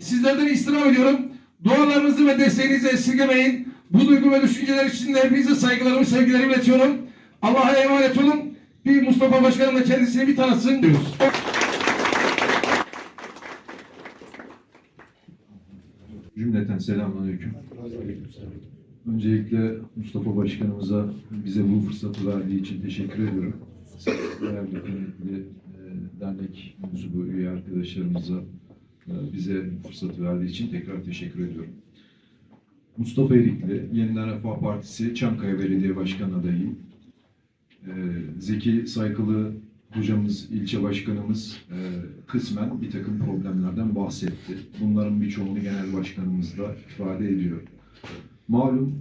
sizlerden istirham ediyorum. Dualarınızı ve desteğinizi esirgemeyin. Bu duygu ve düşünceler için de hepinize saygılarımı, sevgilerimi iletiyorum. Allah'a emanet olun. Bir Mustafa Başkanım da kendisini bir tanıtsın diyoruz. Cümleten selamünaleyküm. Öncelikle Mustafa Başkanımıza bize bu fırsatı verdiği için teşekkür ediyorum. Değerli kıymetli e, dernek mensubu üye arkadaşlarımıza bize bu fırsatı verdiği için tekrar teşekkür ediyorum. Mustafa Erikli, Yeniden Refah Partisi Çankaya Belediye Başkan adayı. E, Zeki Saykılı hocamız, ilçe başkanımız e, kısmen bir takım problemlerden bahsetti. Bunların birçoğunu genel başkanımız da ifade ediyor. Malum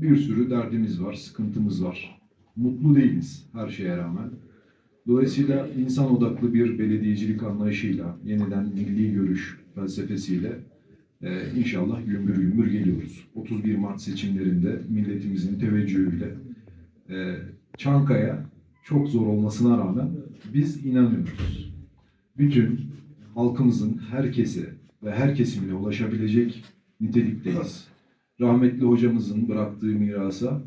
bir sürü derdimiz var, sıkıntımız var. Mutlu değiliz her şeye rağmen. Dolayısıyla insan odaklı bir belediyecilik anlayışıyla, yeniden milli görüş felsefesiyle e, inşallah gümbür gümbür geliyoruz. 31 Mart seçimlerinde milletimizin teveccühüyle e, Çankaya çok zor olmasına rağmen biz inanıyoruz. Bütün halkımızın herkese ve her kesimine ulaşabilecek nitelikteyiz. Rahmetli hocamızın bıraktığı mirasa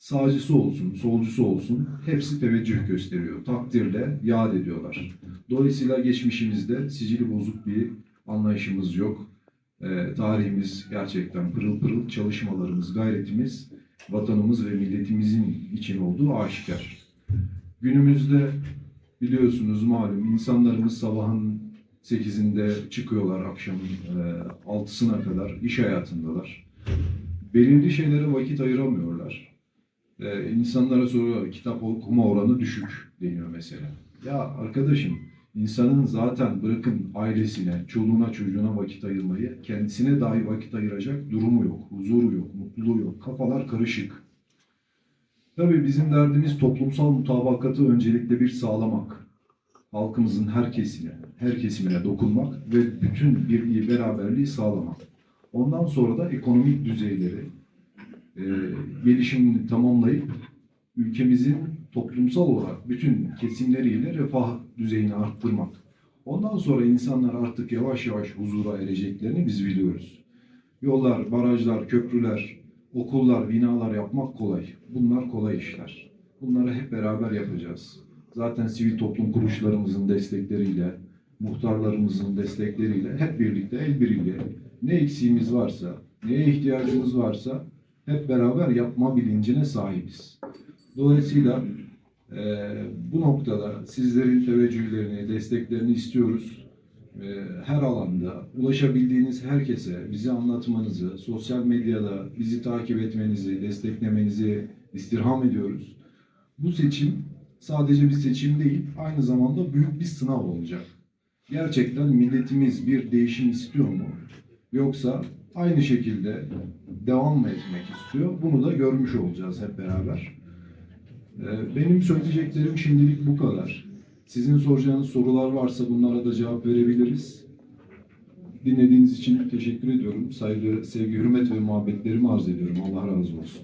sağcısı olsun, solcusu olsun hepsi teveccüh gösteriyor. Takdirle yad ediyorlar. Dolayısıyla geçmişimizde sicili bozuk bir anlayışımız yok. Ee, tarihimiz gerçekten pırıl pırıl çalışmalarımız, gayretimiz vatanımız ve milletimizin için olduğu aşikar. Günümüzde biliyorsunuz malum insanlarımız sabahın 8'inde çıkıyorlar akşamın e, 6'sına kadar iş hayatındalar. Belirli şeylere vakit ayıramıyorlar. E, insanlara sonra kitap okuma oranı düşük deniyor mesela. Ya arkadaşım insanın zaten bırakın ailesine, çoluğuna çocuğuna vakit ayırmayı kendisine dahi vakit ayıracak durumu yok, huzuru yok, mutluluğu yok. Kafalar karışık. Tabii bizim derdimiz toplumsal mutabakatı öncelikle bir sağlamak. Halkımızın her kesimine, her kesimine dokunmak ve bütün birliği, beraberliği sağlamak. Ondan sonra da ekonomik düzeyleri, e, gelişimini tamamlayıp ülkemizin toplumsal olarak bütün kesimleriyle refah düzeyini arttırmak. Ondan sonra insanlar artık yavaş yavaş huzura ereceklerini biz biliyoruz. Yollar, barajlar, köprüler, okullar, binalar yapmak kolay. Bunlar kolay işler. Bunları hep beraber yapacağız. Zaten sivil toplum kuruluşlarımızın destekleriyle, muhtarlarımızın destekleriyle hep birlikte el birliğiyle ne eksiğimiz varsa, neye ihtiyacımız varsa hep beraber yapma bilincine sahibiz. Dolayısıyla eee, bu noktada sizlerin teveccühlerini, desteklerini istiyoruz. Eee, her alanda ulaşabildiğiniz herkese bizi anlatmanızı, sosyal medyada bizi takip etmenizi, desteklemenizi istirham ediyoruz. Bu seçim sadece bir seçim değil, aynı zamanda büyük bir sınav olacak. Gerçekten milletimiz bir değişim istiyor mu? Yoksa aynı şekilde devam mı etmek istiyor? Bunu da görmüş olacağız hep beraber. Ee, Benim söyleyeceklerim şimdilik bu kadar. Sizin soracağınız sorular varsa bunlara da cevap verebiliriz. Dinlediğiniz için teşekkür ediyorum. Saygı, sevgi, hürmet ve muhabbetlerimi arz ediyorum. Allah razı olsun.